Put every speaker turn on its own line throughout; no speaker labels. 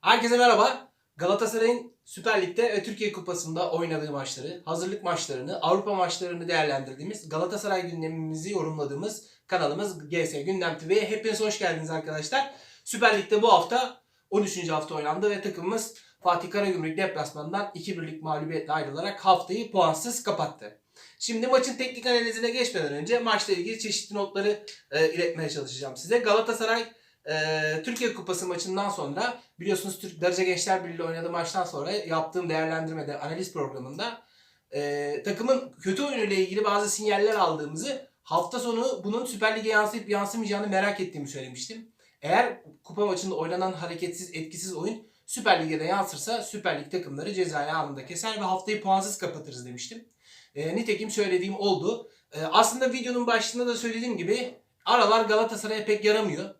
Herkese merhaba. Galatasaray'ın Süper Lig'de ve Türkiye Kupası'nda oynadığı maçları, hazırlık maçlarını, Avrupa maçlarını değerlendirdiğimiz, Galatasaray gündemimizi yorumladığımız kanalımız GS Gündem TV'ye hepiniz hoş geldiniz arkadaşlar. Süper Lig'de bu hafta 13. hafta oynandı ve takımımız Fatih Karagümrük deplasmanından 2-1'lik mağlubiyetle ayrılarak haftayı puansız kapattı. Şimdi maçın teknik analizine geçmeden önce maçla ilgili çeşitli notları e, iletmeye çalışacağım size. Galatasaray e, Türkiye Kupası maçından sonra biliyorsunuz Türk Darıca Gençler Birliği oynadığı maçtan sonra yaptığım değerlendirmede analiz programında e, takımın kötü oyunuyla ilgili bazı sinyaller aldığımızı hafta sonu bunun Süper Lig'e yansıyıp yansımayacağını merak ettiğimi söylemiştim. Eğer kupa maçında oynanan hareketsiz etkisiz oyun Süper Lig'e de yansırsa Süper Lig takımları cezayı anında keser ve haftayı puansız kapatırız demiştim. E, nitekim söylediğim oldu. E, aslında videonun başlığında da söylediğim gibi aralar Galatasaray'a pek yaramıyor.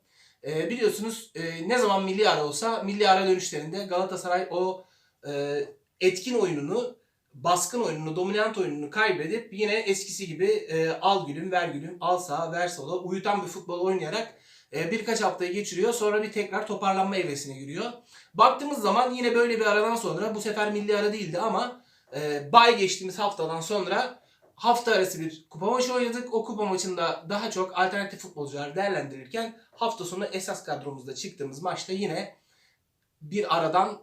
E, biliyorsunuz e, ne zaman milli ara olsa milli ara dönüşlerinde Galatasaray o e, etkin oyununu, baskın oyununu, dominant oyununu kaybedip yine eskisi gibi e, al gülüm, ver gülüm, al sağa, ver sola uyutan bir futbol oynayarak e, birkaç haftayı geçiriyor. Sonra bir tekrar toparlanma evresine giriyor. Baktığımız zaman yine böyle bir aradan sonra bu sefer milli ara değildi ama e, bay geçtiğimiz haftadan sonra hafta arası bir kupa maçı oynadık. O kupa maçında daha çok alternatif futbolcular değerlendirirken hafta sonu esas kadromuzda çıktığımız maçta yine bir aradan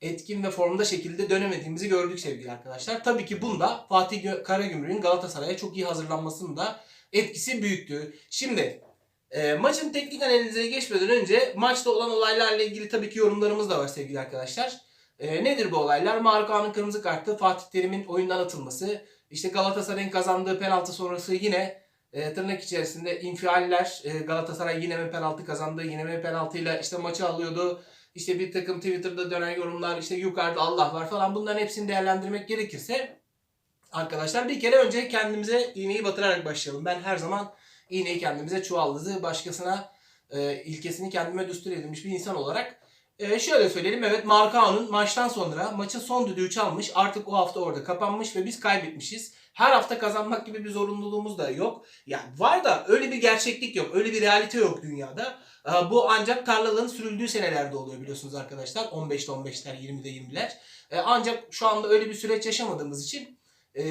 etkin ve formda şekilde dönemediğimizi gördük sevgili arkadaşlar. Tabii ki bunda Fatih Karagümrük'ün Galatasaray'a çok iyi hazırlanmasının da etkisi büyüktü. Şimdi e, maçın teknik analizine geçmeden önce maçta olan olaylarla ilgili tabii ki yorumlarımız da var sevgili arkadaşlar. E, nedir bu olaylar? Marco'nun kırmızı kartı, Fatih Terim'in oyundan atılması, işte Galatasaray'ın kazandığı penaltı sonrası yine e, tırnak içerisinde infialler. E, Galatasaray yine mi penaltı kazandı, yine mi penaltıyla işte maçı alıyordu. İşte bir takım Twitter'da dönen yorumlar, işte yukarıda Allah var falan bunların hepsini değerlendirmek gerekirse arkadaşlar bir kere önce kendimize iğneyi batırarak başlayalım. Ben her zaman iğneyi kendimize çuvaldızı, başkasına e, ilkesini kendime düstur edilmiş bir insan olarak e, şöyle söyleyelim. Evet Marcao'nun maçtan sonra maçın son düdüğü çalmış. Artık o hafta orada kapanmış ve biz kaybetmişiz. Her hafta kazanmak gibi bir zorunluluğumuz da yok. Yani var da öyle bir gerçeklik yok. Öyle bir realite yok dünyada. Ee, Bu ancak tarlaların sürüldüğü senelerde oluyor biliyorsunuz arkadaşlar. 15'te 15'ler, 20'de 20'ler. Ee, Ancak şu anda öyle bir süreç yaşamadığımız için e,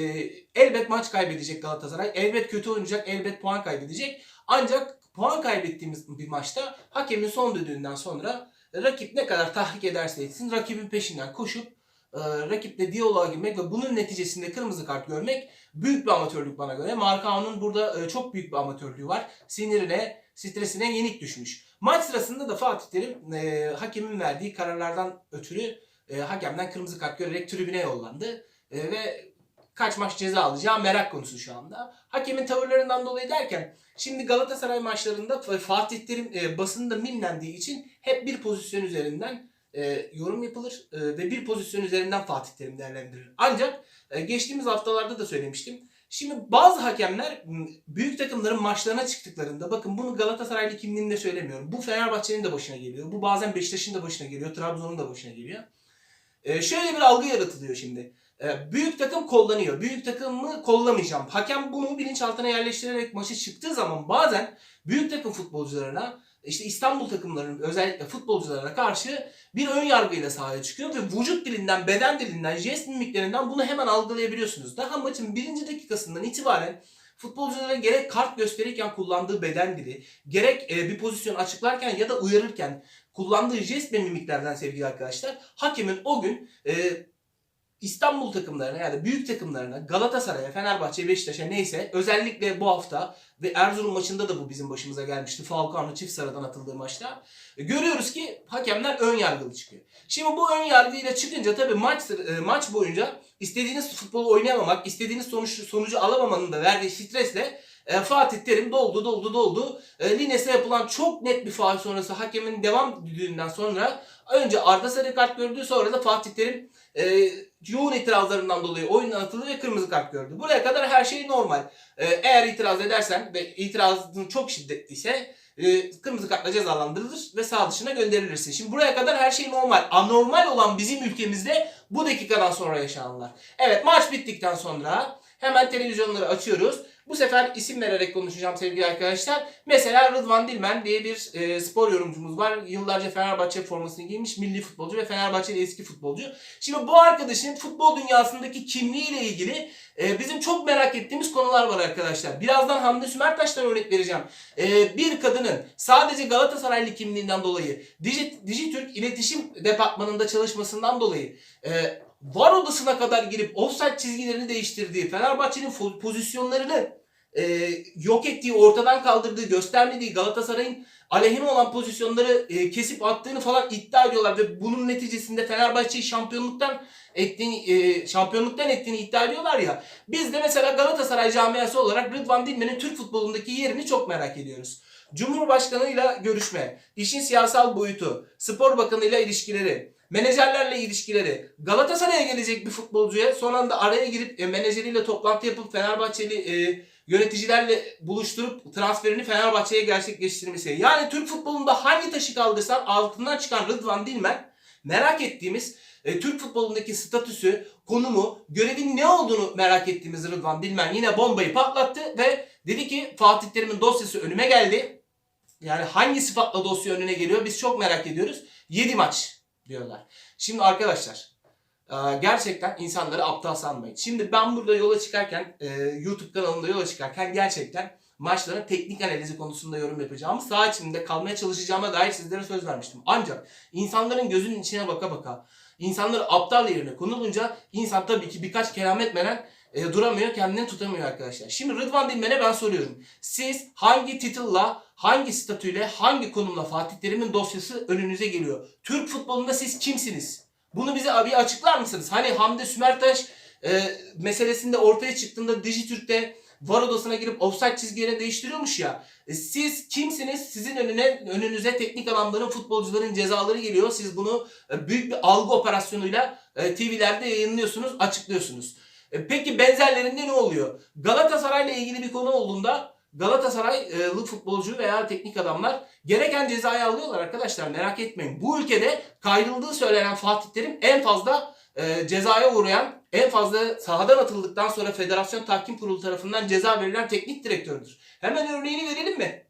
elbet maç kaybedecek Galatasaray. Elbet kötü oynayacak, elbet puan kaybedecek. Ancak puan kaybettiğimiz bir maçta hakemin son düdüğünden sonra rakip ne kadar tahrik ederse etsin rakibin peşinden koşup e, rakiple diyaloğa girmek ve bunun neticesinde kırmızı kart görmek büyük bir amatörlük bana göre. Marcao'nun burada e, çok büyük bir amatörlüğü var. Sinirine, stresine yenik düşmüş. Maç sırasında da Fatih Terim e, hakemin verdiği kararlardan ötürü e, hakemden kırmızı kart görerek tribüne yollandı. E, ve kaç maç ceza alacağı merak konusu şu anda. Hakemin tavırlarından dolayı derken şimdi Galatasaray maçlarında Fatih Terim e, basında minlendiği için hep bir pozisyon üzerinden e, yorum yapılır e, ve bir pozisyon üzerinden Fatih Terim değerlendirilir. Ancak e, geçtiğimiz haftalarda da söylemiştim. Şimdi bazı hakemler büyük takımların maçlarına çıktıklarında bakın bunu Galatasaraylı kimliğinde söylemiyorum. Bu Fenerbahçe'nin de başına geliyor. Bu bazen Beşiktaş'ın da başına geliyor. Trabzon'un da başına geliyor. E, şöyle bir algı yaratılıyor şimdi. E, büyük takım kollanıyor. Büyük takımı kollamayacağım. Hakem bunu bilinçaltına yerleştirerek maçı çıktığı zaman bazen büyük takım futbolcularına işte İstanbul takımlarının özellikle futbolcularına karşı bir ön yargıyla sahaya çıkıyor ve vücut dilinden, beden dilinden, jest mimiklerinden bunu hemen algılayabiliyorsunuz. Daha maçın birinci dakikasından itibaren futbolculara gerek kart gösterirken kullandığı beden dili, gerek e, bir pozisyon açıklarken ya da uyarırken kullandığı jest ve mimiklerden sevgili arkadaşlar, hakemin o gün e, İstanbul takımlarına yani büyük takımlarına Galatasaray'a, Fenerbahçe, Beşiktaş'a neyse özellikle bu hafta ve Erzurum maçında da bu bizim başımıza gelmişti. Falcao'nun çift sıradan atıldığı maçta. E, Görüyoruz ki hakemler ön yargılı çıkıyor. Şimdi bu ön yargıyla çıkınca tabii maç e, maç boyunca istediğiniz futbolu oynayamamak, istediğiniz sonuç sonucu alamamanın da verdiği stresle e, Fatih Terim doldu doldu doldu. E, Lines'e yapılan çok net bir faul sonrası hakemin devam düdüğünden sonra önce Arda sarı kart gördü sonra da Fatih Terim e, yoğun itirazlarından dolayı oyundan atıldı ve kırmızı kart gördü. Buraya kadar her şey normal. E, eğer itiraz edersen ve itirazın çok şiddetliyse e, kırmızı kartla cezalandırılır ve sağ dışına gönderilirsin. Şimdi buraya kadar her şey normal. Anormal olan bizim ülkemizde bu dakikadan sonra yaşananlar. Evet maç bittikten sonra hemen televizyonları açıyoruz. Bu sefer isim vererek konuşacağım sevgili arkadaşlar. Mesela Rıdvan Dilmen diye bir e, spor yorumcumuz var. Yıllarca Fenerbahçe formasını giymiş milli futbolcu ve Fenerbahçeli eski futbolcu. Şimdi bu arkadaşın futbol dünyasındaki kimliğiyle ilgili e, bizim çok merak ettiğimiz konular var arkadaşlar. Birazdan Hamdi Sümertaş'tan örnek vereceğim. E, bir kadının sadece Galatasaraylı kimliğinden dolayı Dijitürk iletişim departmanında çalışmasından dolayı e, var odasına kadar girip offside çizgilerini değiştirdiği, Fenerbahçe'nin pozisyonlarını e, yok ettiği, ortadan kaldırdığı, göstermediği Galatasaray'ın aleyhine olan pozisyonları e, kesip attığını falan iddia ediyorlar ve bunun neticesinde Fenerbahçe'yi şampiyonluktan ettiğini, e, şampiyonluktan ettiğini iddia ediyorlar ya. Biz de mesela Galatasaray camiası olarak Rıdvan Dilmen'in Türk futbolundaki yerini çok merak ediyoruz. Cumhurbaşkanıyla görüşme, işin siyasal boyutu, spor bakanıyla ilişkileri, menajerlerle ilişkileri, Galatasaray'a gelecek bir futbolcuya son anda araya girip e, menajeriyle toplantı yapıp Fenerbahçeli e, yöneticilerle buluşturup transferini Fenerbahçe'ye gerçekleştirmesi. Yani Türk futbolunda hangi taşı kaldırsan altından çıkan Rıdvan Dilmen merak ettiğimiz e, Türk futbolundaki statüsü, konumu, görevin ne olduğunu merak ettiğimiz Rıdvan Dilmen yine bombayı patlattı ve dedi ki Fatih Terim'in dosyası önüme geldi. Yani hangi sıfatla dosya önüne geliyor biz çok merak ediyoruz. 7 maç diyorlar. Şimdi arkadaşlar e, gerçekten insanları aptal sanmayın. Şimdi ben burada yola çıkarken e, YouTube kanalımda yola çıkarken gerçekten maçların teknik analizi konusunda yorum yapacağımı sağ içinde kalmaya çalışacağıma dair sizlere söz vermiştim. Ancak insanların gözünün içine baka baka insanları aptal yerine konulunca insan tabii ki birkaç kelam etmeden e, duramıyor kendini tutamıyor arkadaşlar. Şimdi Rıdvan Dilmen'e ben soruyorum. Siz hangi title'la, hangi statüyle, hangi konumla Fatih Terim'in dosyası önünüze geliyor? Türk futbolunda siz kimsiniz? Bunu bize abi açıklar mısınız? Hani Hamdi Sümertaş e, meselesinde ortaya çıktığında Dijitürk'te var odasına girip offside çizgilerini değiştiriyormuş ya. E, siz kimsiniz? Sizin önüne önünüze teknik adamların, futbolcuların cezaları geliyor. Siz bunu e, büyük bir algı operasyonuyla e, TV'lerde yayınlıyorsunuz, açıklıyorsunuz. E, peki benzerlerinde ne oluyor? Galatasaray'la ilgili bir konu olduğunda Galatasaraylı futbolcu veya teknik adamlar gereken cezayı alıyorlar arkadaşlar merak etmeyin. Bu ülkede kayrıldığı söylenen Fatih Terim en fazla e, cezaya uğrayan, en fazla sahadan atıldıktan sonra Federasyon Tahkim Kurulu tarafından ceza verilen teknik direktördür. Hemen örneğini verelim mi?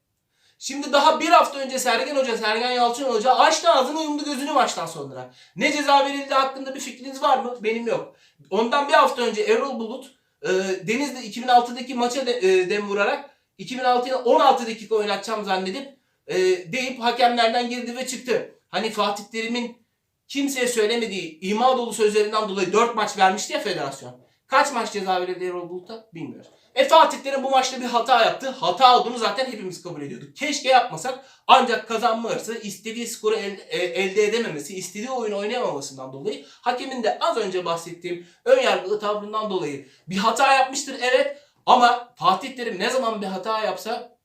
Şimdi daha bir hafta önce Sergen Hoca, Sergen Yalçın Hoca açtı ağzını yumdu gözünü maçtan sonra. Ne ceza verildi hakkında bir fikriniz var mı? Benim yok. Ondan bir hafta önce Erol Bulut e, Denizli 2006'daki maça de, e, dem vurarak 2006'ya 16 dakika oynatacağım zannedip e, deyip hakemlerden girdi ve çıktı. Hani Fatih Terim'in kimseye söylemediği ima dolu sözlerinden dolayı 4 maç vermişti ya federasyon. Kaç maç ceza verildi Erol Bulut'a bilmiyoruz. E Fatih Terim bu maçta bir hata yaptı. Hata olduğunu zaten hepimiz kabul ediyorduk. Keşke yapmasak. Ancak kazanma hırsı, istediği skoru el- e, elde edememesi, istediği oyunu oynayamamasından dolayı hakemin de az önce bahsettiğim ön yargılı tavrından dolayı bir hata yapmıştır evet. Ama Fatih Terim ne zaman bir hata yapsa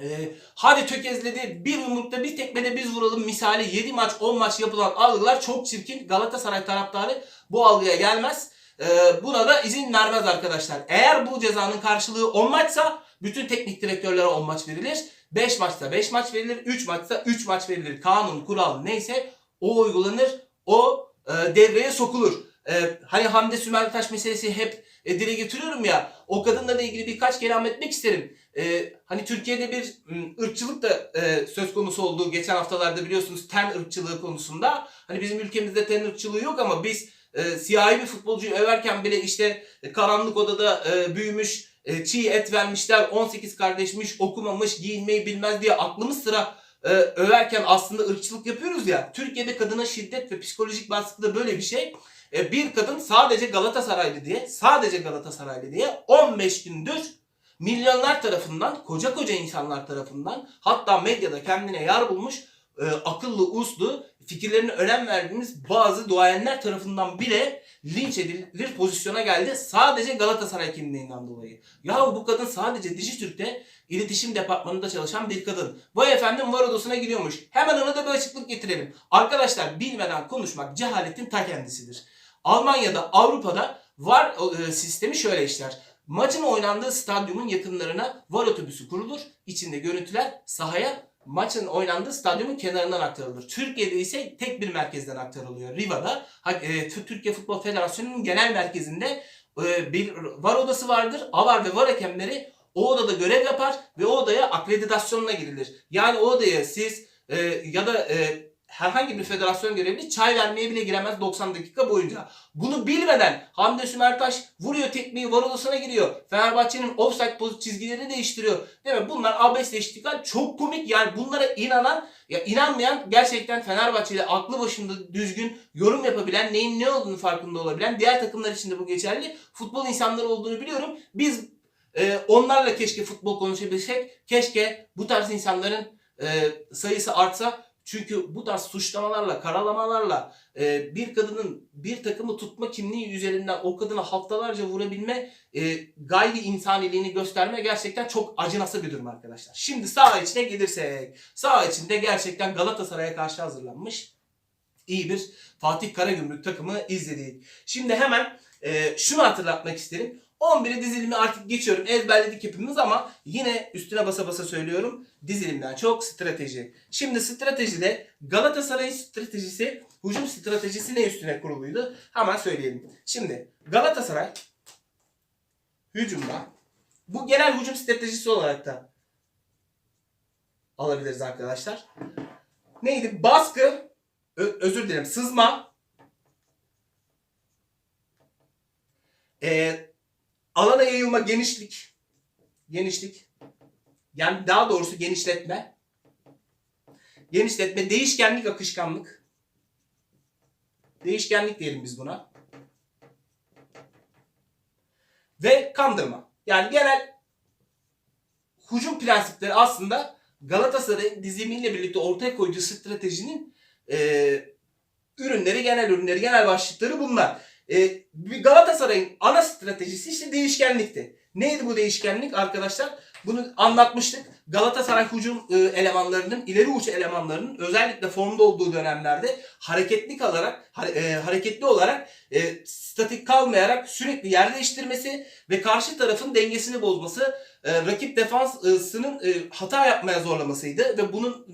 e, hadi tökezledi bir yumrukta bir tekmede biz vuralım misali 7 maç 10 maç yapılan algılar çok çirkin. Galatasaray taraftarı bu algıya gelmez. E, buna da izin vermez arkadaşlar. Eğer bu cezanın karşılığı 10 maçsa bütün teknik direktörlere 10 maç verilir. 5 maçta 5 maç verilir. 3 maçta 3 maç verilir. Kanun, kural neyse o uygulanır. O e, devreye sokulur. E, hani Hamdi Sümertaş meselesi hep e, dile getiriyorum ya. O kadınla ilgili birkaç kelam etmek isterim. E, hani Türkiye'de bir ırkçılık da e, söz konusu olduğu geçen haftalarda biliyorsunuz ten ırkçılığı konusunda. Hani bizim ülkemizde ten ırkçılığı yok ama biz e, siyahi bir futbolcuyu överken bile işte e, karanlık odada e, büyümüş, e, çiğ et vermişler, 18 kardeşmiş, okumamış, giyinmeyi bilmez diye aklımız sıra e, överken aslında ırkçılık yapıyoruz ya. Türkiye'de kadına şiddet ve psikolojik baskı da böyle bir şey. E, bir kadın sadece Galatasaraylı diye, sadece Galatasaraylı diye 15 gündür milyonlar tarafından, koca koca insanlar tarafından hatta medyada kendine yer bulmuş e, akıllı, uslu, fikirlerine önem verdiğimiz bazı duayenler tarafından bile linç edilir pozisyona geldi. Sadece Galatasaray kimliğinden dolayı. Ya bu kadın sadece Dijitürk'te iletişim departmanında çalışan bir kadın. Vay efendim var odasına gidiyormuş. Hemen ona da bir açıklık getirelim. Arkadaşlar bilmeden konuşmak cehaletin ta kendisidir. Almanya'da, Avrupa'da var e, sistemi şöyle işler. Maçın oynandığı stadyumun yakınlarına var otobüsü kurulur. İçinde görüntüler sahaya maçın oynandığı stadyumun kenarından aktarılır. Türkiye'de ise tek bir merkezden aktarılıyor. Riva'da e, Türkiye Futbol Federasyonu'nun genel merkezinde e, bir var odası vardır. Avar ve var hakemleri o odada görev yapar ve o odaya akreditasyonla girilir. Yani o odaya siz e, ya da herhangi bir federasyon görevli çay vermeye bile giremez 90 dakika boyunca. Bunu bilmeden Hamdi Sümertaş vuruyor tekmeyi var odasına giriyor. Fenerbahçe'nin offside poz çizgilerini değiştiriyor. Değil mi? Bunlar abesle iştikal çok komik yani bunlara inanan ya inanmayan gerçekten Fenerbahçe'de aklı başında düzgün yorum yapabilen, neyin ne olduğunu farkında olabilen, diğer takımlar için de bu geçerli. Futbol insanları olduğunu biliyorum. Biz e, onlarla keşke futbol konuşabilsek. Keşke bu tarz insanların e, sayısı artsa. Çünkü bu tarz suçlamalarla, karalamalarla e, bir kadının bir takımı tutma kimliği üzerinden o kadına haftalarca vurabilme e, gayri insaniliğini gösterme gerçekten çok acınası bir durum arkadaşlar. Şimdi sağ içine gelirsek. Sağ içinde gerçekten Galatasaray'a karşı hazırlanmış iyi bir Fatih Karagümrük takımı izledik. Şimdi hemen e, şunu hatırlatmak isterim. 11'i dizilimi artık geçiyorum. Ezberledik hepimiz ama yine üstüne basa basa söylüyorum. Dizilimden çok strateji. Şimdi stratejide Galatasaray'ın stratejisi, hücum stratejisi ne üstüne kuruluydu? Hemen söyleyelim. Şimdi Galatasaray hücumda bu genel hücum stratejisi olarak da alabiliriz arkadaşlar. Neydi? Baskı, özür dilerim sızma e, alana yayılma genişlik. Genişlik. Yani daha doğrusu genişletme. Genişletme değişkenlik akışkanlık. Değişkenlik diyelim biz buna. Ve kandırma. Yani genel hücum prensipleri aslında Galatasaray'ın dizimiyle birlikte ortaya koyduğu stratejinin e, ürünleri, genel ürünleri, genel başlıkları bunlar. E, Galatasaray'ın ana stratejisi işte değişkenlikti. Neydi bu değişkenlik arkadaşlar? Bunu anlatmıştık. Galatasaray hücum e, elemanlarının, ileri uç elemanlarının özellikle formda olduğu dönemlerde hareketli kalarak, e, hareketli olarak e, statik kalmayarak sürekli yer değiştirmesi ve karşı tarafın dengesini bozması, rakip defansının hata yapmaya zorlamasıydı ve bunun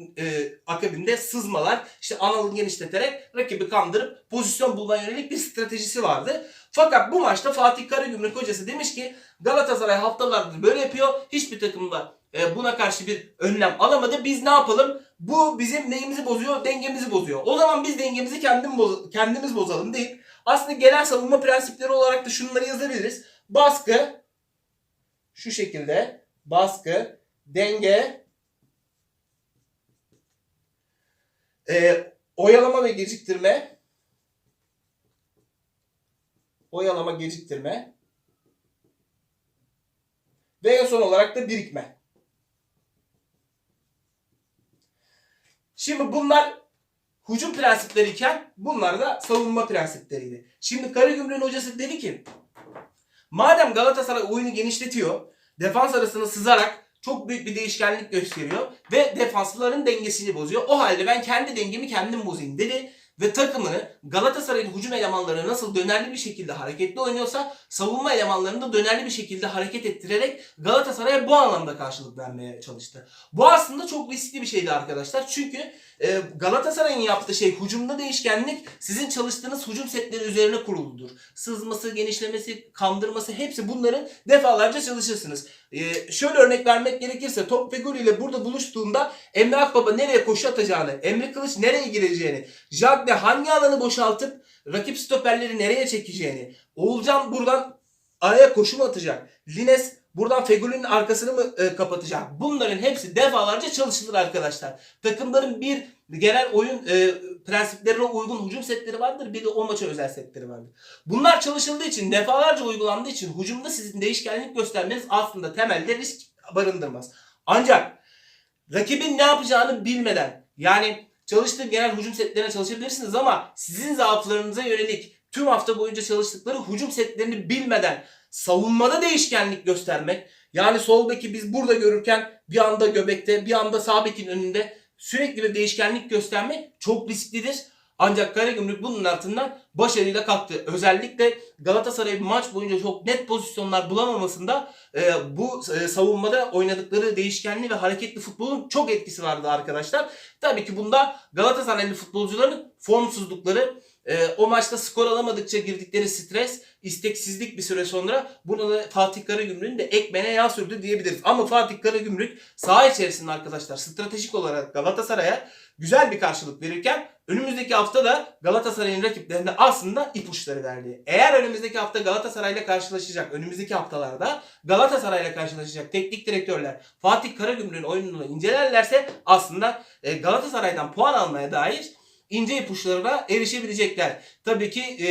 akabinde sızmalar, işte analı genişleterek rakibi kandırıp pozisyon bulmaya yönelik bir stratejisi vardı. Fakat bu maçta Fatih Karagümrük hocası demiş ki Galatasaray haftalardır böyle yapıyor. Hiçbir takımda buna karşı bir önlem alamadı. Biz ne yapalım? Bu bizim neyimizi bozuyor? Dengemizi bozuyor. O zaman biz dengemizi kendim boz- kendimiz bozalım deyip aslında genel savunma prensipleri olarak da şunları yazabiliriz. Baskı şu şekilde baskı, denge, e, oyalama ve geciktirme, oyalama, geciktirme ve son olarak da birikme. Şimdi bunlar hücum prensipleri iken bunlar da savunma prensipleriydi. Şimdi Karagümrük'ün hocası dedi ki madem Galatasaray oyunu genişletiyor, defans arasını sızarak çok büyük bir değişkenlik gösteriyor ve defansların dengesini bozuyor. O halde ben kendi dengemi kendim bozayım dedi ve takımını Galatasaray'ın hücum elemanları nasıl dönerli bir şekilde hareketli oynuyorsa savunma elemanlarını da dönerli bir şekilde hareket ettirerek Galatasaray'a bu anlamda karşılık vermeye çalıştı. Bu aslında çok riskli bir şeydi arkadaşlar. Çünkü e, Galatasaray'ın yaptığı şey hücumda değişkenlik sizin çalıştığınız hücum setleri üzerine kuruludur. Sızması, genişlemesi, kandırması hepsi bunların defalarca çalışırsınız. E, şöyle örnek vermek gerekirse top ve gol ile burada buluştuğunda Emre Akbaba nereye koşu atacağını, Emre Kılıç nereye gireceğini, Jagne hangi alanı boşaltıp rakip stoperleri nereye çekeceğini, Oğulcan buradan araya koşu mu atacak, Lines buradan Fegül'ün arkasını mı e, kapatacak? Bunların hepsi defalarca çalışılır arkadaşlar. Takımların bir genel oyun e, prensiplerine uygun hücum setleri vardır. Bir de o maça özel setleri vardır. Bunlar çalışıldığı için defalarca uygulandığı için hücumda sizin değişkenlik göstermeniz aslında temelde risk barındırmaz. Ancak rakibin ne yapacağını bilmeden yani çalıştığı genel hücum setlerine çalışabilirsiniz ama sizin zaaflarınıza yönelik tüm hafta boyunca çalıştıkları hücum setlerini bilmeden savunmada değişkenlik göstermek yani sol beki biz burada görürken bir anda göbekte bir anda sağ bekin önünde sürekli bir değişkenlik göstermek çok risklidir. Ancak Karagümrük bunun altından başarıyla kalktı. Özellikle Galatasaray maç boyunca çok net pozisyonlar bulamamasında e, bu e, savunmada oynadıkları değişkenli ve hareketli futbolun çok etkisi vardı arkadaşlar. Tabii ki bunda Galatasaraylı futbolcuların formsuzlukları, e, o maçta skor alamadıkça girdikleri stres, isteksizlik bir süre sonra buna da Fatih Karagümrük'ün de ekmeğine yağ sürdü diyebiliriz. Ama Fatih Karagümrük saha içerisinde arkadaşlar stratejik olarak Galatasaray'a güzel bir karşılık verirken önümüzdeki hafta da Galatasaray'ın rakiplerine aslında ipuçları verdi. Eğer önümüzdeki hafta Galatasaray'la karşılaşacak, önümüzdeki haftalarda Galatasaray'la karşılaşacak teknik direktörler Fatih Karagümrük'ün oyununu incelerlerse aslında e, Galatasaray'dan puan almaya dair ince ipuçlarına erişebilecekler. Tabii ki e,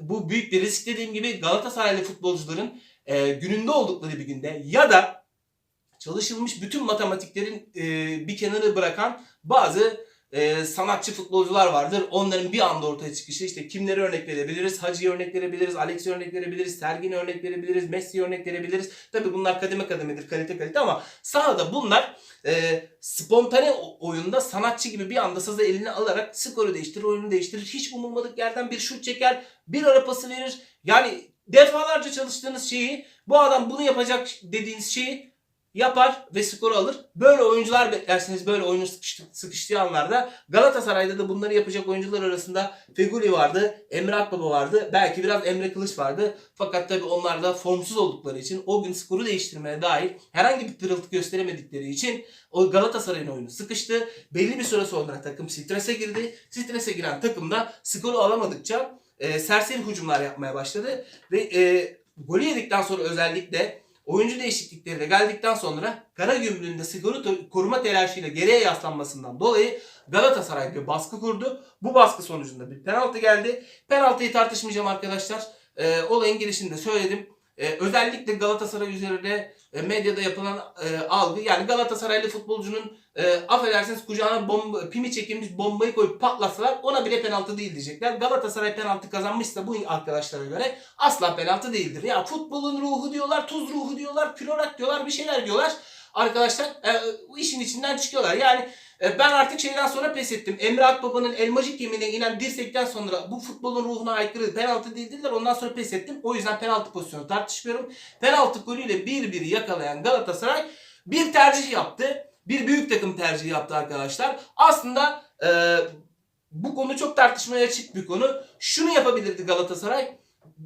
bu büyük bir risk dediğim gibi Galatasaraylı futbolcuların e, gününde oldukları bir günde ya da çalışılmış bütün matematiklerin e, bir kenara bırakan bazı e, sanatçı futbolcular vardır. Onların bir anda ortaya çıkışı işte kimleri örnek verebiliriz? Hacı'yı örnek verebiliriz, Alex'i örnek verebiliriz, Sergin'i örnek verebiliriz, Messi'yi örnek verebiliriz. Tabii bunlar kademe kademedir, kalite kalite ama sahada bunlar e, spontane oyunda sanatçı gibi bir anda sazı eline alarak skoru değiştirir, oyunu değiştirir. Hiç umulmadık yerden bir şut çeker, bir ara pası verir. Yani defalarca çalıştığınız şeyi bu adam bunu yapacak dediğiniz şeyi yapar ve skoru alır. Böyle oyuncular beklersiniz böyle oyunun sıkıştı, sıkıştığı anlarda. Galatasaray'da da bunları yapacak oyuncular arasında Feguli vardı, Emre Akbaba vardı. Belki biraz Emre Kılıç vardı. Fakat tabii onlar da formsuz oldukları için o gün skoru değiştirmeye dair herhangi bir pırıltı gösteremedikleri için o Galatasaray'ın oyunu sıkıştı. Belli bir süre sonra takım strese girdi. Strese giren takım da skoru alamadıkça e, serseri hücumlar yapmaya başladı. Ve e, golü yedikten sonra özellikle oyuncu değişiklikleri de geldikten sonra Karagümrük'ün de skoru koruma telaşıyla geriye yaslanmasından dolayı Galatasaray bir baskı kurdu. Bu baskı sonucunda bir penaltı geldi. Penaltıyı tartışmayacağım arkadaşlar. E, olayın girişinde söyledim. E, özellikle Galatasaray üzerine e, medyada yapılan e, algı yani Galatasaraylı futbolcunun e, affedersiniz kucağına bomba, pimi çekilmiş bombayı koyup patlatsalar ona bile penaltı değil diyecekler. Galatasaray penaltı kazanmışsa bu arkadaşlara göre asla penaltı değildir. Ya futbolun ruhu diyorlar, tuz ruhu diyorlar, klorak diyorlar, bir şeyler diyorlar. Arkadaşlar e, işin içinden çıkıyorlar. Yani ben artık şeyden sonra pes ettim. Emre Akbaba'nın elmacık yeminine inen dirsekten sonra bu futbolun ruhuna aykırı penaltı değildirler. Ondan sonra pes ettim. O yüzden penaltı pozisyonu tartışmıyorum. Penaltı golüyle 1-1 yakalayan Galatasaray bir tercih yaptı. Bir büyük takım tercihi yaptı arkadaşlar. Aslında e, bu konu çok tartışmaya açık bir konu. Şunu yapabilirdi Galatasaray.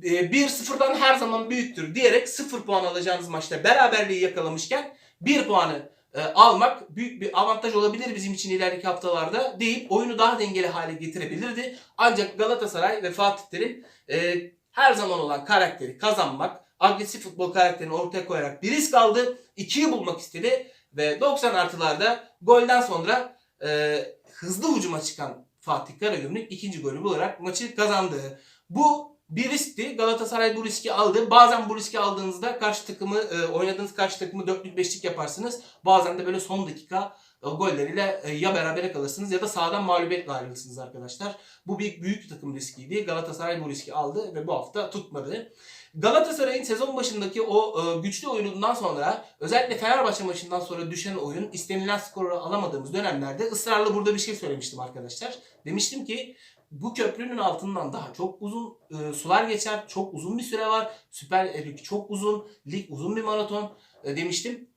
E, 1-0'dan her zaman büyüktür diyerek 0 puan alacağınız maçta beraberliği yakalamışken 1 puanı e, almak büyük bir avantaj olabilir bizim için ileriki haftalarda deyip oyunu daha dengeli hale getirebilirdi. Ancak Galatasaray ve Fatih Terim e, her zaman olan karakteri kazanmak, agresif futbol karakterini ortaya koyarak bir risk aldı. 2'yi bulmak istedi ve 90 artılarda golden sonra e, hızlı hücuma çıkan Fatih Karagümrük ikinci golü bularak maçı kazandı. Bu bir riskti. Galatasaray bu riski aldı. Bazen bu riski aldığınızda karşı takımı e, oynadığınız karşı takımı dörtlük beşlik yaparsınız. Bazen de böyle son dakika e, golleriyle e, ya berabere kalırsınız ya da sağdan mağlubiyetle ayrılırsınız arkadaşlar. Bu bir büyük takım riskiydi. Galatasaray bu riski aldı ve bu hafta tutmadı. Galatasaray'ın sezon başındaki o e, güçlü oyunundan sonra özellikle Fenerbahçe maçından sonra düşen oyun istenilen skoru alamadığımız dönemlerde ısrarla burada bir şey söylemiştim arkadaşlar. Demiştim ki bu köprünün altından daha çok uzun e, sular geçer. Çok uzun bir süre var. Süper Lig çok uzun. Lig uzun bir maraton e, demiştim.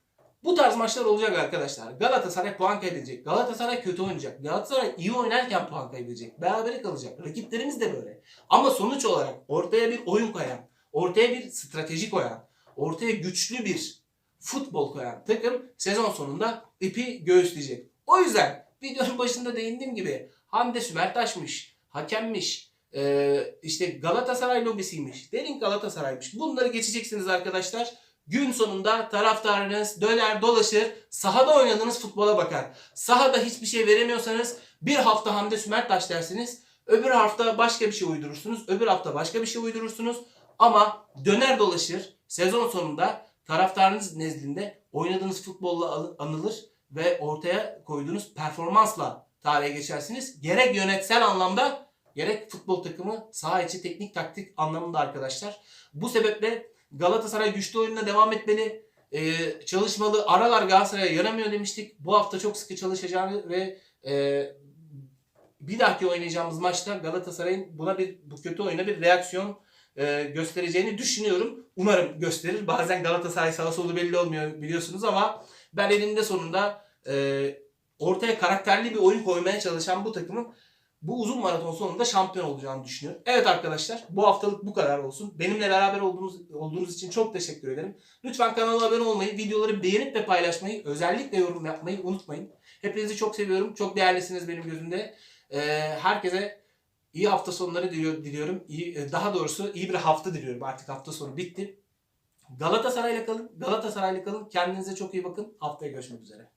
Bu tarz maçlar olacak arkadaşlar. Galatasaray puan kaybedecek. Galatasaray kötü oynayacak. Galatasaray iyi oynarken puan kaybedecek. Berabere kalacak. Rakiplerimiz de böyle. Ama sonuç olarak ortaya bir oyun koyan, ortaya bir strateji koyan, ortaya güçlü bir futbol koyan takım sezon sonunda ipi göğüsleyecek. O yüzden videonun başında değindiğim gibi Hande Sümertaş'mış, hakemmiş, ee, işte Galatasaray lobisiymiş, derin Galatasaray'mış. Bunları geçeceksiniz arkadaşlar. Gün sonunda taraftarınız döner dolaşır, sahada oynadığınız futbola bakar. Sahada hiçbir şey veremiyorsanız bir hafta Hande Sümertaş dersiniz, öbür hafta başka bir şey uydurursunuz, öbür hafta başka bir şey uydurursunuz. Ama döner dolaşır, sezon sonunda taraftarınız nezdinde oynadığınız futbolla anılır ve ortaya koyduğunuz performansla tarihe geçersiniz. Gerek yönetsel anlamda gerek futbol takımı saha içi teknik taktik anlamında arkadaşlar. Bu sebeple Galatasaray güçlü oyununa devam etmeli. Ee, çalışmalı. Aralar Galatasaray'a yaramıyor demiştik. Bu hafta çok sıkı çalışacağını ve e, bir dahaki oynayacağımız maçta Galatasaray'ın buna bir bu kötü oyuna bir reaksiyon e, göstereceğini düşünüyorum. Umarım gösterir. Bazen Galatasaray sağa solu belli olmuyor biliyorsunuz ama ben elinde sonunda e, ortaya karakterli bir oyun koymaya çalışan bu takımın bu uzun maraton sonunda şampiyon olacağını düşünüyorum. Evet arkadaşlar bu haftalık bu kadar olsun. Benimle beraber olduğunuz, olduğunuz için çok teşekkür ederim. Lütfen kanala abone olmayı, videoları beğenip ve paylaşmayı, özellikle yorum yapmayı unutmayın. Hepinizi çok seviyorum. Çok değerlisiniz benim gözümde. Ee, herkese iyi hafta sonları diliyor- diliyorum. İyi, e, daha doğrusu iyi bir hafta diliyorum. Artık hafta sonu bitti. Galatasaray'la kalın. Galatasaray'la kalın. Kendinize çok iyi bakın. Haftaya görüşmek üzere.